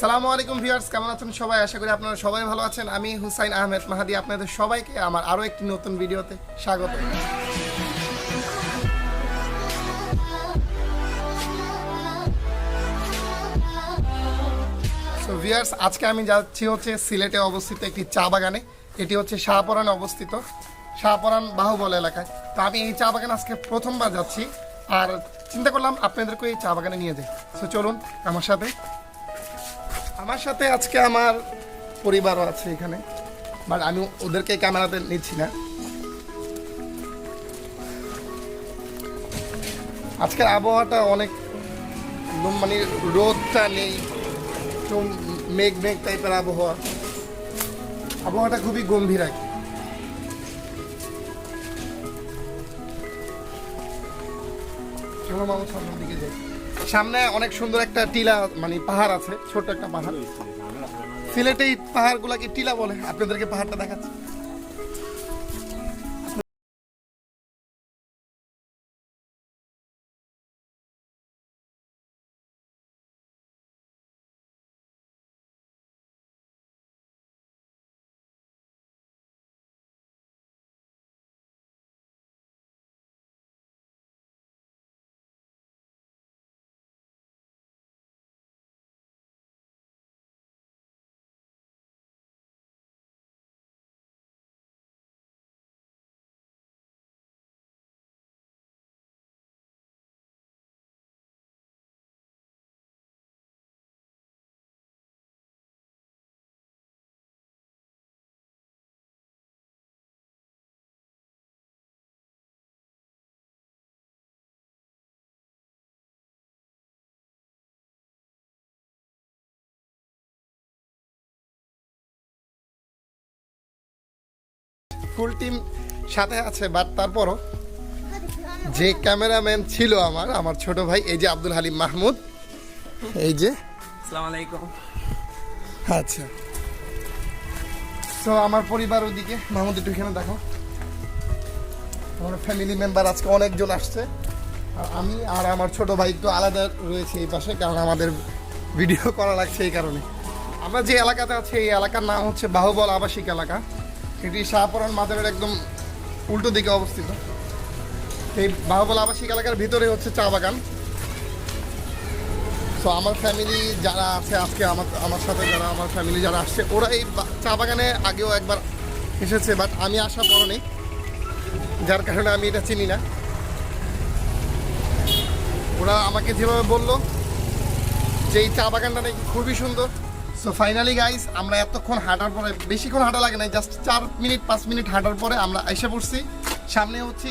সালামু আলাইকুম ভিউয়ার্স, কেমন আছেন সবাই? আশা করি আপনারা সবাই ভালো আছেন। আমি হুসাইন আহমেদ মাহাদি, আপনাদের সবাইকে আমার আরও একটি নতুন ভিডিওতে স্বাগত। ভিউয়ার্স, আজকে আমি যাচ্ছি হচ্ছে সিলেটে অবস্থিত একটি চা বাগানে। এটি হচ্ছে শাহপরানে অবস্থিত। শাহপরান বাহুবল এলাকায়। তো আমি এই চা বাগানে আজকে প্রথমবার যাচ্ছি। আর চিন্তা করলাম আপনাদেরকে এই চা বাগানে নিয়ে যাই। সো চলুন আমার সাথে আমার সাথে আজকে আমার পরিবারও আছে এখানে, বাট আমি ওদেরকে ক্যামেরাতে নিচ্ছি না। আজকের আবহাওয়াটা অনেক মানে রোদটা নেই মেঘ মেঘ টাইপের আবহাওয়া। আবহাওয়াটা খুবই গম্ভীর আর। চলো মামা সামনের দিকে যাই। সামনে অনেক সুন্দর একটা টিলা মানে পাহাড় আছে ছোট একটা পাহাড়। সিলেটে এই পাহাড় গুলাকে টিলা বলে, আপনাদেরকে পাহাড়টা দেখাচ্ছি। ফুল টিম সাথে আছে বাট তারপরও যে ক্যামেরাম্যান ছিল আমার আমার ছোট ভাই এই যে আব্দুল হালিম মাহমুদ এই যে। আলাইকুম। আচ্ছা। তো আমার পরিবার ওদিকে মাহমুদ একটু এখানে দেখো। আমার ফ্যামিলি মেম্বার আজকে অনেকজন আসছে। আর আমি আর আমার ছোট ভাই একটু আলাদা রয়েছে এই পাশে কারণ আমাদের ভিডিও করা লাগছে এই কারণে। আমরা যে এলাকাতে আছি এই এলাকার নাম হচ্ছে বাহুবল আবাসিক এলাকা। এটি শাহপরান মাজারের একদম উল্টো দিকে অবস্থিত। এই বাহুবল আবাসিক এলাকার ভিতরে হচ্ছে চা বাগান। তো আমার ফ্যামিলি যারা আছে আজকে আমার আমার সাথে যারা, আমার ফ্যামিলি যারা আসছে ওরা এই চা বাগানে আগেও একবার এসেছে বাট আমি আসা পর নেই। যার কারণে আমি এটা চিনি না। ওরা আমাকে যেভাবে বলল যে এই চা বাগানটা নাকি খুবই সুন্দর। সো ফাইনালি গাইস আমরা এতক্ষণ হাঁটার পরে, বেশিক্ষণ হাঁটা লাগে না জাস্ট চার মিনিট, পাঁচ মিনিট হাঁটার পরে আমরা এসে পড়ছি। সামনে হচ্ছে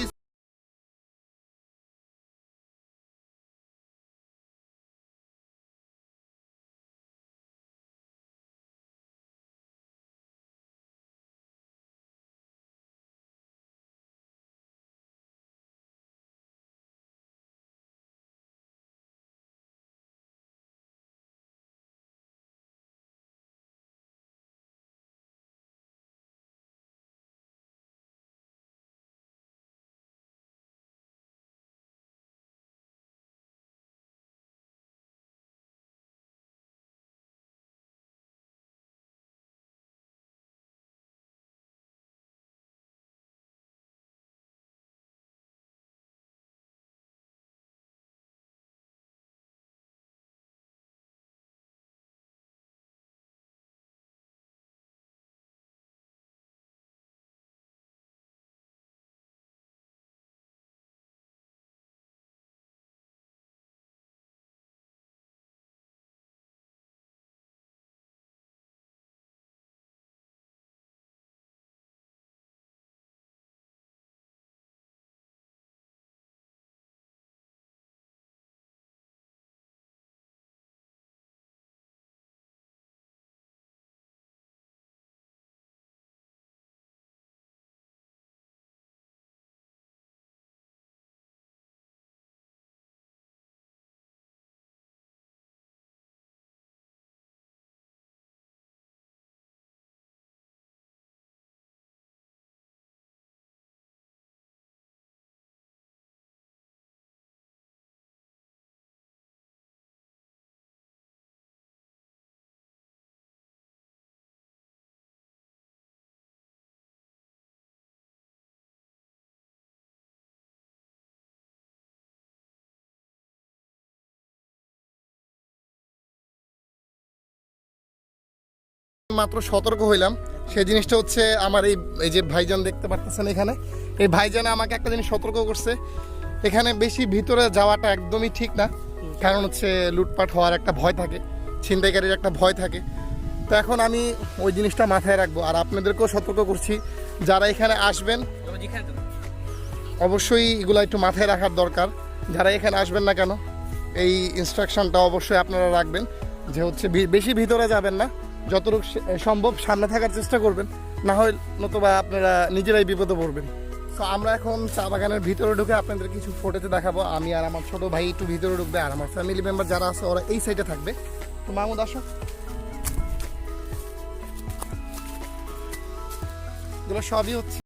মাত্র সতর্ক হইলাম। সেই জিনিসটা হচ্ছে আমার এই যে ভাইজান দেখতে পারতেছেন এখানে। এই ভাইজান আমাকে একটা জিনিস সতর্ক করছে। এখানে বেশি ভিতরে যাওয়াটা একদমই ঠিক না। কারণ হচ্ছে লুটপাট হওয়ার একটা ভয় থাকে, ছিনতাইকারীর একটা ভয় থাকে। তো এখন আমি ওই জিনিসটা মাথায় রাখব। আর আপনাদেরকেও সতর্ক করছি, যারা এখানে আসবেন, অবশ্যই এগুলো একটু মাথায় রাখার দরকার। যারা এখানে আসবেন না কেন, এই ইনস্ট্রাকশনটা অবশ্যই আপনারা রাখবেন। যে হচ্ছে বেশি ভিতরে যাবেন না। যতটুকু সম্ভব সামনে থাকার চেষ্টা করবেন। না হয় নতুবা আপনারা নিজেরাই বিপদে পড়বেন। তো আমরা এখন চা বাগানের ভিতরে ঢুকে আপনাদের কিছু ফোটোতে দেখাবো। আমি আর আমার ছোট ভাই একটু ভিতরে ঢুকবে আর আমার ফ্যামিলি মেম্বার যারা আছে, ওরা এই সাইডে থাকবে। তো মামুদ আসো। সবই হচ্ছে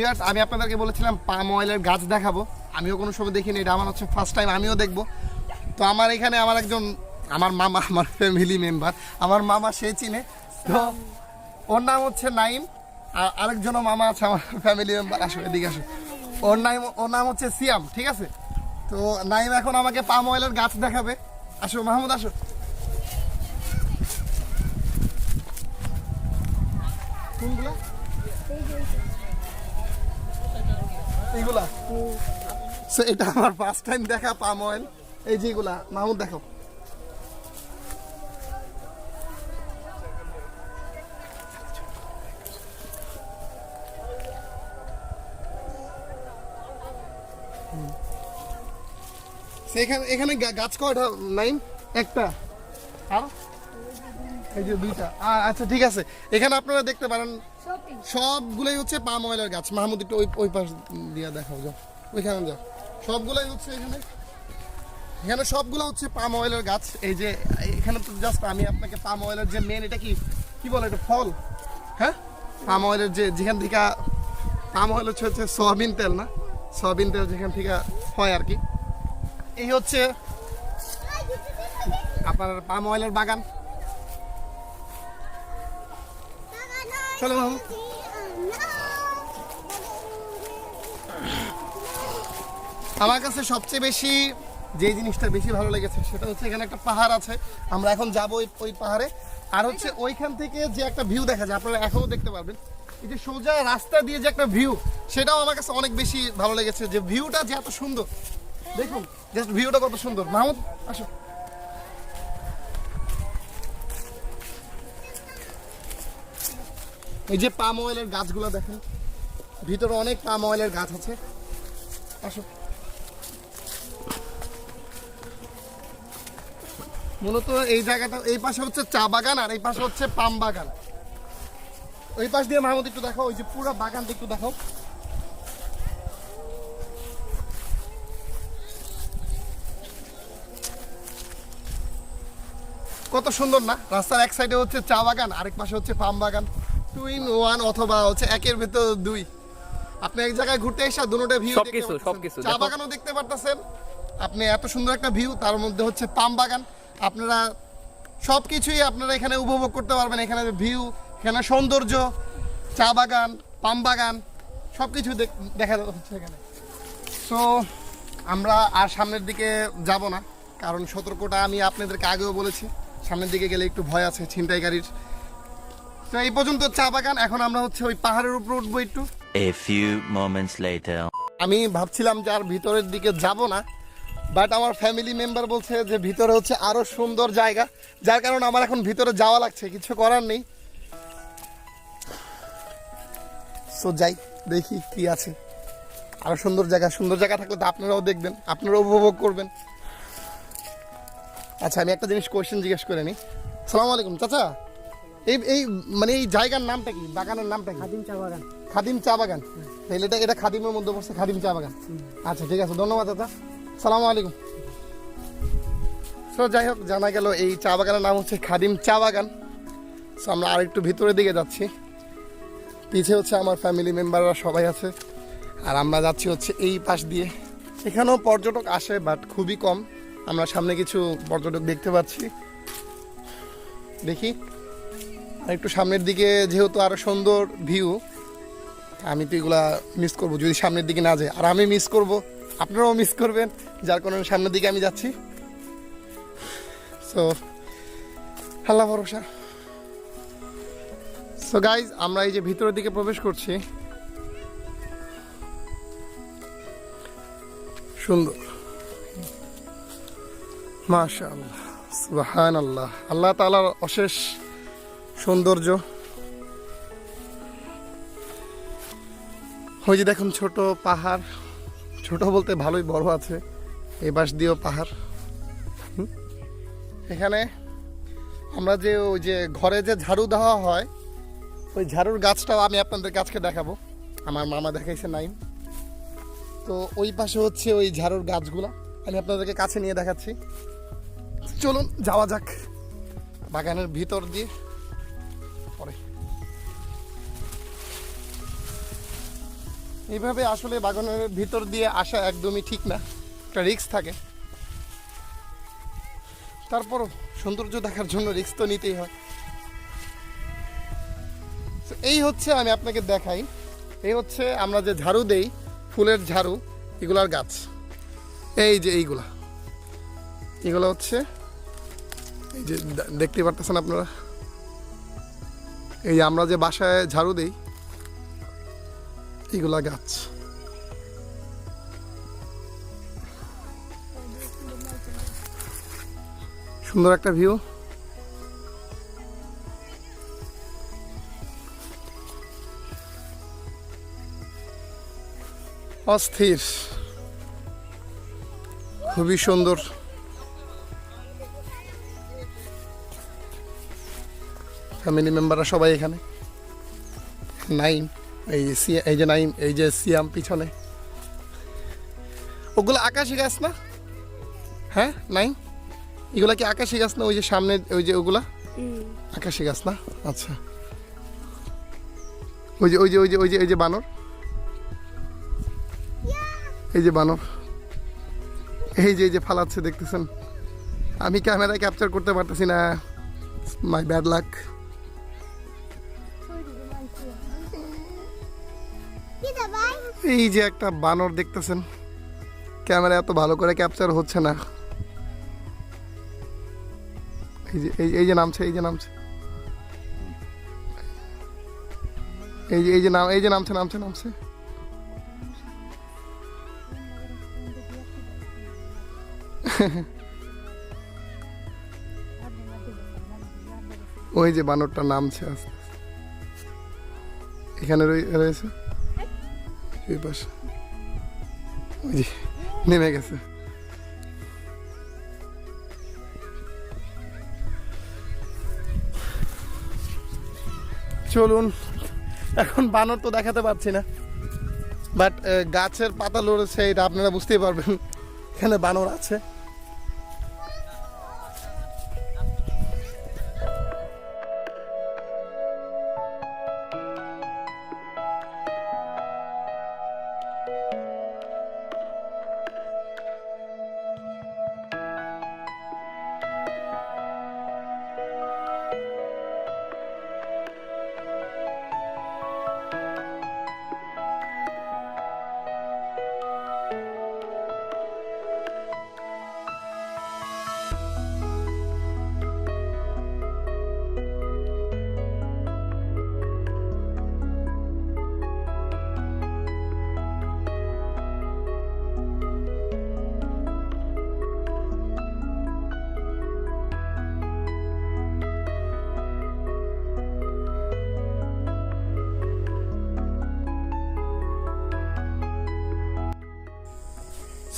ভিউয়ার্স আমি আপনাদেরকে বলেছিলাম পাম অয়েলের গাছ দেখাবো। আমিও কোনো সময় দেখিনি এটা আমার হচ্ছে ফার্স্ট টাইম আমিও দেখব। তো আমার এখানে আমার একজন আমার মামা আমার ফ্যামিলি মেম্বার আমার মামা সে চিনে। তো ওর নাম হচ্ছে নাইম আর আরেকজনও মামা আছে আমার ফ্যামিলি মেম্বার আসো এদিকে আসো। ওর নাম ওর নাম হচ্ছে সিয়াম ঠিক আছে? তো নাইম এখন আমাকে পাম অয়েলের গাছ দেখাবে। আসো মাহমুদ আসো। কোনগুলা? এইগুলা? সো এটা আমার ফার্স্ট টাইম দেখা পাম অয়েল এই যেগুলা মাহমুদ দেখো। সেখানে এখানে গাছ কয়টা নাইন একটা। আর? এই যে দুইটা। আচ্ছা ঠিক আছে। এখানে আপনারা দেখতে পারেন সবগুলোই হচ্ছে পাম অয়েলের গাছ। মাহমুদ, একটু ওই ওই পাশ দিয়ে দেখাও, যাও। ওইখানে যাও। সবগুলোই হচ্ছে এখানে। এখানে সবগুলো হচ্ছে পাম অয়েলের গাছ। এই যে, এখানে তো জাস্ট আমি আপনাকে পাম অয়েলের যে মেন এটা কি কি বলে এটা? ফল? হ্যাঁ? পাম অয়েলের যে যেখান থেকে পাম অয়েল হচ্ছে হচ্ছে সয়াবিন তেল না? সয়াবিন তেল যেখান থেকে হয় আর কি। এই হচ্ছে আপনার পাম অয়েলের বাগান। চলো মাহমুদ। আমার কাছে সবচেয়ে বেশি যে জিনিসটা বেশি ভালো লেগেছে সেটা হচ্ছে এখানে একটা পাহাড় আছে। আমরা এখন যাব ওই পাহাড়ে। আর হচ্ছে ওইখান থেকে যে একটা ভিউ দেখা যায়, আপনারা এখনও দেখতে পারবেন। এই যে সোজা রাস্তা দিয়ে যে একটা ভিউ সেটাও আমার কাছে অনেক বেশি ভালো লেগেছে। যে ভিউটা যে এত সুন্দর। দেখুন জাস্ট ভিউটা কত সুন্দর। মাহমুদ আসো। এই যে পাম অয়েলের গাছগুলো দেখেন, ভিতরে অনেক পাম অয়েলের গাছ আছে। আসো। মূলত এই জায়গাটা এই পাশে হচ্ছে চা বাগান আর এই পাশে হচ্ছে পাম বাগান। ওই পাশ দিয়ে মাহমুদ একটু দেখো ওই যে পুরো বাগানটা একটু দেখো কত সুন্দর না? রাস্তার এক সাইডে হচ্ছে চা বাগান আরেক পাশে হচ্ছে পাম বাগান। টু ইন ওয়ান অথবা হচ্ছে একের ভেতর দুই। আপনি এক জায়গায় ঘুরতে এসে দুটোটা ভিউ সবকিছু, সবকিছু, চা বাগানও দেখতে পারতেছেন। আপনি এত সুন্দর একটা ভিউ তার মধ্যে হচ্ছে পাম বাগান। আপনারা সব কিছুই আপনারা এখানে উপভোগ করতে পারবেন। এখানে ভিউ এখানে সৌন্দর্য চা বাগান পাম বাগান সব কিছু দেখা হচ্ছে এখানে। সো আমরা আর সামনের দিকে যাব না কারণ সতর্কটা আমি আপনাদেরকে আগেও বলেছি। সামনের দিকে গেলে একটু ভয় আছে ছিনতাইকারীর তো এই পর্যন্ত চা বাগান এখন আমরা হচ্ছে ওই পাহাড়ের উপর উঠবো একটু. আমি ভাবছিলাম যে আর ভিতরের দিকে যাব না বাট আমার ফ্যামিলি মেম্বার বলছে যে ভিতরে হচ্ছে আরও সুন্দর জায়গা যার কারণে আমার এখন ভিতরে যাওয়া লাগছে কিছু করার নেই। সো যাই দেখি কি আছে। আরও সুন্দর জায়গা সুন্দর জায়গা থাকলে তো আপনারাও দেখবেন আপনারাও উপভোগ করবেন। আচ্ছা আমি একটা জিনিস কোয়েশ্চেন জিজ্ঞেস করে নিই। সালাম আলাইকুম চাচা। এই এই মানে এই জায়গার নামটা কি? বাগানের নামটা কি? খাদিম চা বাগান। খাদিম চা বাগান। তাহলে এটা এটা খাদিমের মধ্যে পড়ছে খাদিম চা বাগান। আচ্ছা ঠিক আছে ধন্যবাদ দাদা সালাম আলাইকুম। সো যাই হোক, জানা গেল এই চা বাগানের নাম হচ্ছে খাদিম চা বাগান। সো আমরা আরেকটু ভিতরের দিকে যাচ্ছি। পিছে হচ্ছে আমার ফ্যামিলি মেম্বাররা সবাই আছে। আর আমরা যাচ্ছি হচ্ছে এই পাশ দিয়ে। এখানেও পর্যটক আসে বাট খুবই কম। আমরা সামনে কিছু পর্যটক দেখতে পাচ্ছি। দেখি। আর একটু সামনের দিকে যেহেতু আরও সুন্দর ভিউ আমি তো এগুলা মিস করব। যদি সামনের দিকে না যায় আর আমি মিস করব আপনারাও মিস করবেন। যার কারণে সামনের দিকে আমি যাচ্ছি। সো আল্লাহ ভরসা। সো গাইজ আমরা এই যে ভিতরের দিকে প্রবেশ করছি। সুন্দর। মাশা আল্লাহ সুবাহান আল্লাহ আল্লাহ তালার অশেষ সৌন্দর্য। ওই যে দেখুন ছোট পাহাড়। ছোট বলতে ভালোই বড় আছে। এই পাশ দিয়েও পাহাড়। এখানে আমরা যে ওই যে ঘরে যে ঝাড়ু দেওয়া হয়, ওই ঝাড়ুর গাছটাও আমি আপনাদের কাছকে দেখাবো। আমার মামা দেখাইছে নাইম। তো ওই পাশে হচ্ছে ওই ঝাড়ুর গাছগুলা। আমি আপনাদেরকে কাছে নিয়ে দেখাচ্ছি। চলুন, যাওয়া যাক। বাগানের ভিতর দিয়ে। এইভাবে আসলে বাগানের ভিতর দিয়ে আসা একদমই ঠিক না। একটা রিক্স থাকে। তারপরও সৌন্দর্য দেখার জন্য রিস্ক তো নিতেই হয়। এই হচ্ছে আমি আপনাকে দেখাই। এই হচ্ছে আমরা যে ঝাড়ু দেই, ফুলের ঝাড়ু, এগুলার গাছ। এই যে এইগুলা। এগুলো হচ্ছে, এই যে দেখতে পারতেছেন আপনারা? এই আমরা যে বাসায় ঝাড়ু দেই এগুলা গাছ। সুন্দর একটা ভিউ। অস্থির। খুবই সুন্দর। ফ্যামিলি মেম্বাররা সবাই এখানে। নাইম এই এই যে নাইম এই যে সিয়াম পিছনে। ওগুলো আকাশি গাছ না? হ্যাঁ নাইম? এগুলা কি আকাশি গাছ না? ওই যে সামনে ওই যে ওগুলা? আকাশি গাছ না? আচ্ছা। ওই যে ওই যে ওই যে ওই যে ওই যে বানর। এই যে বানর। এই যে এই যে ফালাচ্ছে দেখতেছেন? আমি ক্যামেরায় ক্যাপচার করতে পারতেছি না। মাই ব্যাড লাক এই যে একটা বানর দেখতেছেন। ক্যামেরা এত ভালো করে ক্যাপচার হচ্ছে না। এই যে এই যে নামছে, এই যে নামছে। এই যে এই যে নাম, এই যে নামছে নামছে নামছে। ওই যে বানরটা নামছে আস্তে। এখানে রয়ে- রয়েছে। ওই যে, নেমে গেছে। চলুন, এখন বানর তো দেখাতে পারছি না। বাট গাছের পাতা লড়েছে, এটা আপনারা বুঝতেই পারবেন। এখানে বানর আছে।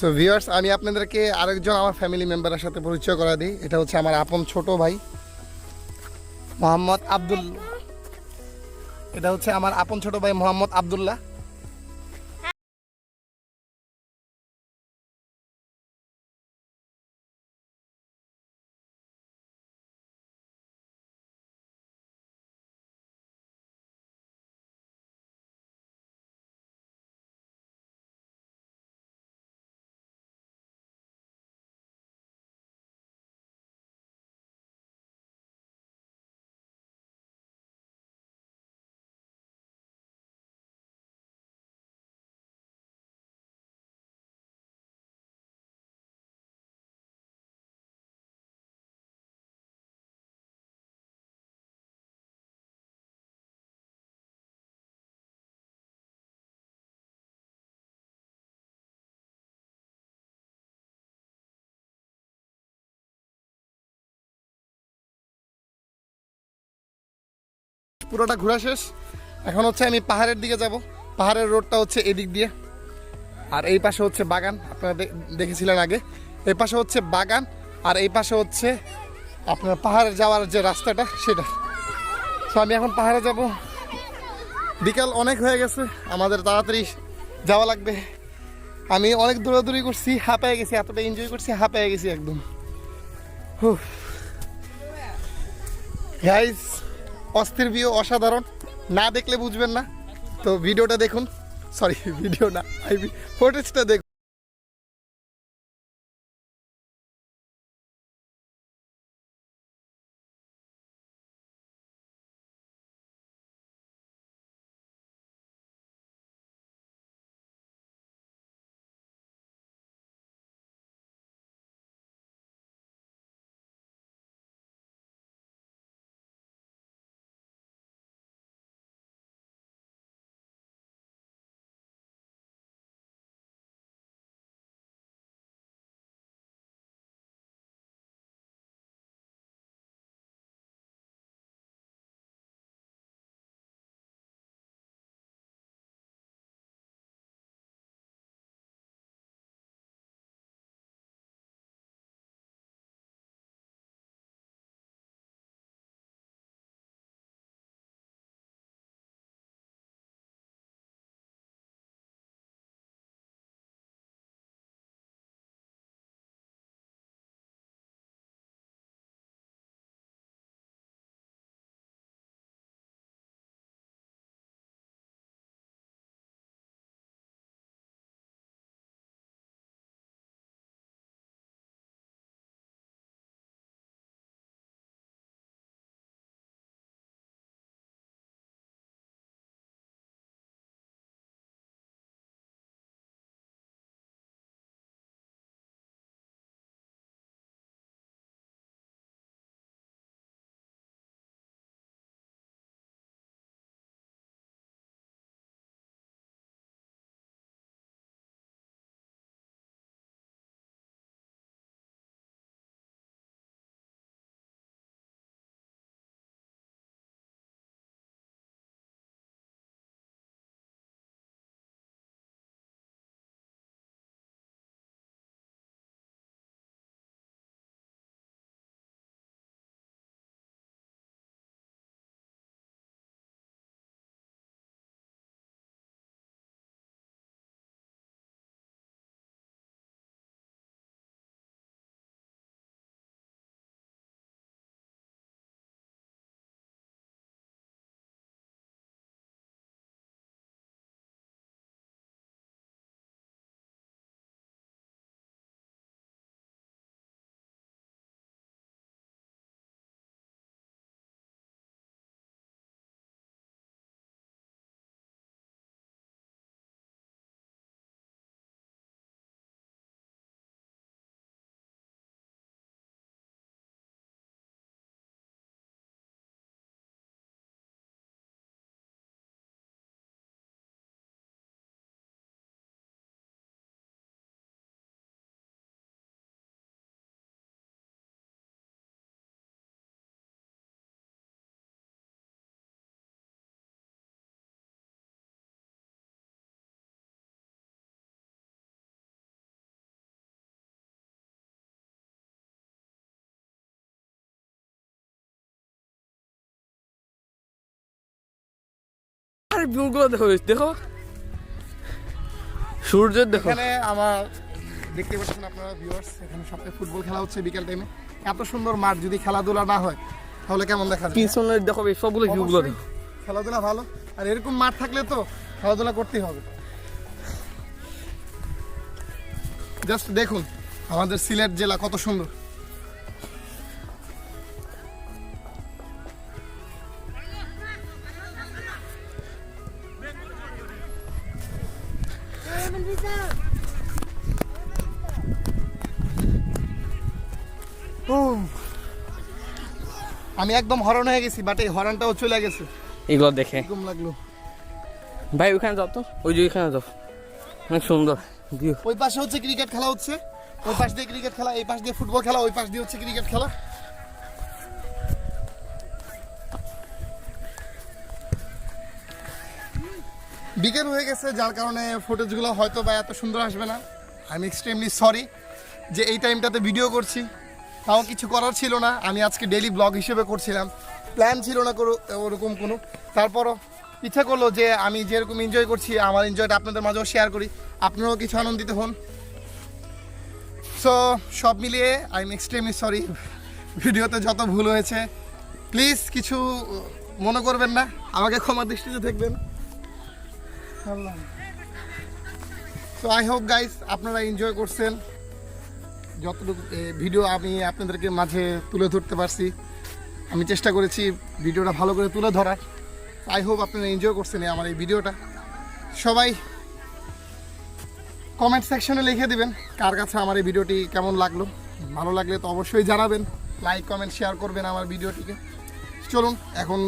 সো ভিউয়ার্স আমি আপনাদেরকে আরেকজন আমার ফ্যামিলি মেম্বারের সাথে পরিচয় করা দিই। এটা হচ্ছে আমার আপন ছোট ভাই, মোহাম্মদ আব্দুল এটা হচ্ছে আমার আপন ছোট ভাই মোহাম্মদ আব্দুল্লাহ। পুরোটা ঘোরা শেষ। এখন হচ্ছে আমি পাহাড়ের দিকে যাব। পাহাড়ের রোডটা হচ্ছে এদিক দিয়ে। আর এই পাশে হচ্ছে বাগান। আপনারা দেখেছিলেন আগে। এই পাশে হচ্ছে বাগান আর এই পাশে হচ্ছে আপনার পাহাড়ে যাওয়ার যে রাস্তাটা, সেটা। তো আমি এখন পাহাড়ে যাব। বিকাল অনেক হয়ে গেছে। আমাদের তাড়াতাড়ি যাওয়া লাগবে। আমি অনেক দৌড়াদৌড়ি করছি, হাঁপায়ে গেছি, এতটা এনজয় করছি, হাঁপায়ে গেছি একদম। গাইস অস্থির ভিউ, অসাধারণ। না দেখলে বুঝবেন না। তো ভিডিওটা দেখুন। সরি ভিডিও না। আই ফুটেজটা দেখুন। ভিউগুলো দেখো দেখো। সূর্যের দেখো। এখানে আমার দেখতে পাচ্ছেন আপনারা ভিউয়ার্স এখানে সবটাই ফুটবল খেলা হচ্ছে বিকেল টাইমে এত সুন্দর মাঠ যদি খেলাধুলা না হয় তাহলে কেমন দেখা যায়? পিছনের দেখো এই সবগুলো ভিউগুলো দেখো। খেলাধুলা ভালো। আর এরকম মাঠ থাকলে তো খেলাধুলা করতেই হবে। জাস্ট দেখুন আমাদের সিলেট জেলা কত সুন্দর। আমি একদম হরণ হয়ে গেছি বাট এই হরনটাও চলে গেছে। এগুলো দেখে। লাগল? ভাই ওখানে যাও তো। ওই যে ওইখানে যাও। অনেক সুন্দর ভিউ ওই পাশে হচ্ছে ক্রিকেট খেলা হচ্ছে। ওই পাশ দিয়ে ক্রিকেট খেলা এই পাশ দিয়ে ফুটবল খেলা ওই পাশ দিয়ে হচ্ছে ক্রিকেট খেলা। বিকেল হয়ে গেছে যার কারণে ফুটেজগুলো হয়তো বা এত সুন্দর আসবে না। আই এম এক্সট্রিমলি সরি যে এই টাইমটাতে ভিডিও করছি। তাও কিছু করার ছিল না। আমি আজকে ডেলি ব্লগ হিসেবে করছিলাম। প্ল্যান ছিল না কোনো ওরকম কোনো। তারপরও ইচ্ছা করল যে আমি যেরকম এনজয় করছি, আমার এনজয়টা আপনাদের মাঝেও শেয়ার করি। আপনারাও কিছু আনন্দিত হন। সো সব মিলিয়ে আই এম এক্সট্রিমলি সরি ভিডিওতে যত ভুল হয়েছে প্লিজ কিছু মনে করবেন না। আমাকে ক্ষমা দৃষ্টিতে দেখবেন। সো আই হোপ গাইস আপনারা এনজয় করছেন। যতটুকু ভিডিও আমি আপনাদেরকে মাঝে তুলে ধরতে পারছি, আমি চেষ্টা করেছি ভিডিওটা ভালো করে তুলে ধরার। আই হোপ আপনারা এনজয় করছেন আমার এই ভিডিওটা। সবাই কমেন্ট সেকশনে লিখে দিবেন কার কাছে আমার এই ভিডিওটি কেমন লাগল। ভালো লাগলে তো অবশ্যই জানাবেন লাইক কমেন্ট শেয়ার করবেন আমার ভিডিওটিকে। চলুন, এখন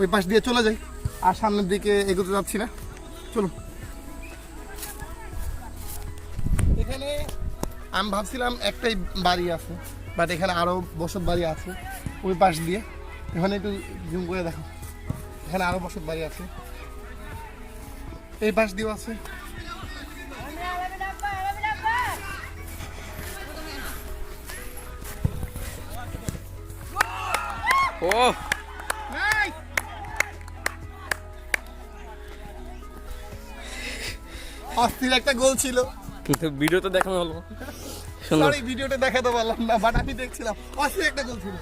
ওই পাশ দিয়ে চলে যাই, আর সামনের দিকে এগোতে যাচ্ছি না। চলুন। আমি ভাবছিলাম একটাই বাড়ি আছে বাট এখানে আরও বসত বাড়ি আছে ওই পাশ দিয়ে। এখানে একটু জুম করে দেখো। এখানে আরও বসত বাড়ি আছে। এই পাশ দিয়েও আছে। ও অস্থির একটা গোল ছিল। কিন্তু ভিডিও তো দেখানো হলো। সরি ভিডিওটা দেখাতে পারলাম না বাট আমি দেখছিলাম। অস্থির একটা গোল ছিল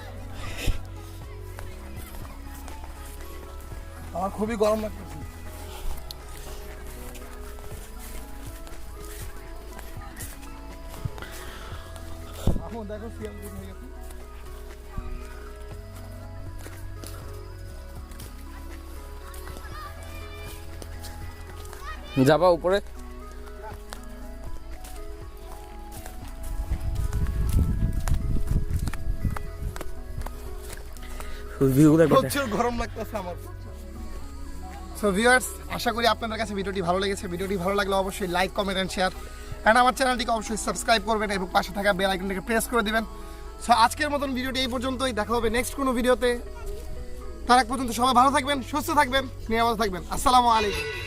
আমার খুবই গরম লাগতেছে। দেখো গুড হয়ে গেছে। যাবা উপরে? আপনাদের কাছে ভিডিওটি ভালো লেগেছে। ভিডিওটি ভালো লাগলে অবশ্যই লাইক কমেন্ট শেয়ার অ্যান্ড আমার চ্যানেলটিকে অবশ্যই সাবস্ক্রাইব করবেন এবং পাশে থাকা বেল প্রেস করে দিবেন। সো আজকের মতন ভিডিওটি এই পর্যন্তই। দেখা হবে নেক্সট কোনো ভিডিওতে। তার এক পর্যন্ত সবাই ভালো থাকবেন, সুস্থ থাকবেন, নিরাপদ থাকবেন। আসসালামু আলাইকুম।